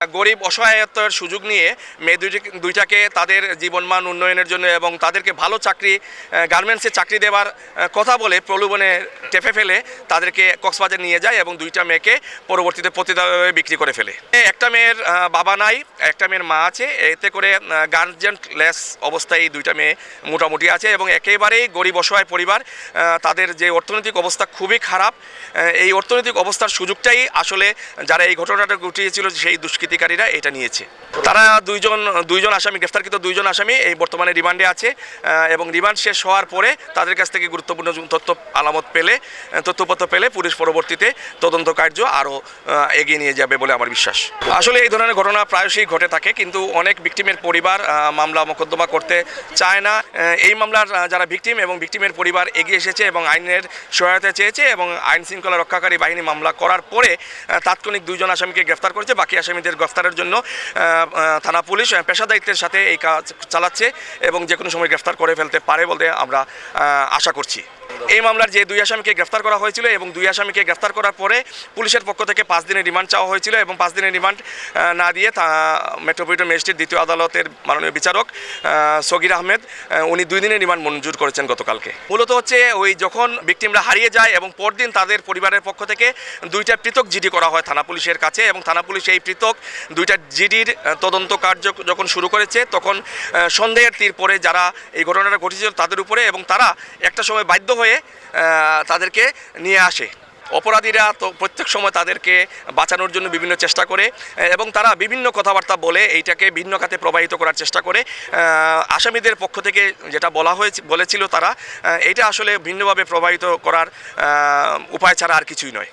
গরিব অসহায়তার সুযোগ নিয়ে মেয়ে দুইটি দুইটাকে তাদের জীবনমান উন্নয়নের জন্য এবং তাদেরকে ভালো চাকরি গার্মেন্টসে চাকরি দেওয়ার কথা বলে প্রলোভনে টেপে ফেলে তাদেরকে কক্সবাজার নিয়ে যায় এবং দুইটা মেয়েকে পরবর্তীতে প্রতিদায় বিক্রি করে ফেলে। একটা মেয়ের বাবা নাই, একটা মেয়ের মা আছে, এতে করে গার্জেন লেস অবস্থায় দুইটা মেয়ে মোটামুটি আছে এবং একেবারেই গরিব অসহায় পরিবার তাদের যে অর্থনৈতিক অবস্থা খুবই খারাপ এই অর্থনৈতিক অবস্থার সুযোগটাই আসলে যারা এই ঘটনাটা ঘটিয়েছিল সেই দুষ্কৃতিকারীরা এটা নিয়েছে। তারা দুইজন দুইজন আসামি, গ্রেফতারকৃত দুইজন আসামি এই বর্তমানে রিমান্ডে আছে এবং রিমান্ড শেষ হওয়ার পরে তাদের কাছ থেকে গুরুত্বপূর্ণ তথ্য আলামত পেলে তথ্যপত্র পেলে পুলিশ পরবর্তীতে তদন্ত কার্য আরও এগিয়ে নিয়ে যাবে বলে আমার বিশ্বাস। আসলে এই ধরনের ঘটনা প্রায়শই ঘটে থাকে, কিন্তু অনেক ভিকটিমের পরিবার মামলা মোকদ্দমা করতে চায় না। এই মামলার যারা ভিকটিম এবং ভিকটিমের পরিবার এগিয়ে এসেছে এবং আইনের সহায়তা চেয়েছে এবং আইন শৃঙ্খলা রক্ষাকারী বাহিনী মামলা করার পরে তাৎক্ষণিক দুইজন আসামিকে গ্রেফতার করেছে, বাকি আসামিদের গ্রেফতারের জন্য থানা পুলিশ পেশা দায়িত্বের সাথে এই কাজ চালাচ্ছে এবং যে কোনো সময় গ্রেফতার করে ফেলতে পারে বলতে আমরা আশা করছি। এই মামলার যে দুই আসামিকে গ্রেফতার করা হয়েছিল এবং দুই আসামিকে গ্রেফতার করার পরে পুলিশের পক্ষ থেকে পাঁচ দিনের রিমান্ড চাওয়া হয়েছিল এবং পাঁচ দিনের রিমান্ড না দিয়ে তা, মেট্রোপলিটন ম্যাজিস্ট্রেট দ্বিতীয় আদালতের মাননীয় বিচারক সগির আহমেদ উনি দুই দিনের রিমান্ড মঞ্জুর করেছেন গতকালকে। মূলত হচ্ছে ওই যখন ভিকটিমরা হারিয়ে যায় এবং পরদিন তাদের পরিবারের পক্ষ থেকে দুইটা পৃথক জিডি করা হয় থানা পুলিশের কাছে এবং থানা পুলিশ এই পৃথক দুইটা জিডির তদন্ত কার্য যখন শুরু করেছে তখন সন্দেহের তীর পরে যারা এই ঘটনাটা ঘটেছিল তাদের উপরে এবং তারা একটা সময় বাধ্য হয়ে আহ, তাদেরকে নিয়ে আসে। অপরাধীরা তো প্রত্যেক সময় তাদেরকে বাঁচানোর জন্য বিভিন্ন চেষ্টা করে এবং তারা বিভিন্ন কথাবার্তা বলে এইটাকে ভিন্ন খাতে প্রবাহিত করার চেষ্টা করে। আসামিদের পক্ষ থেকে যেটা বলা হয়েছে বলেছিল তারা এটা আসলে ভিন্নভাবে প্রবাহিত করার উপায় ছাড়া আর কিছুই নয়।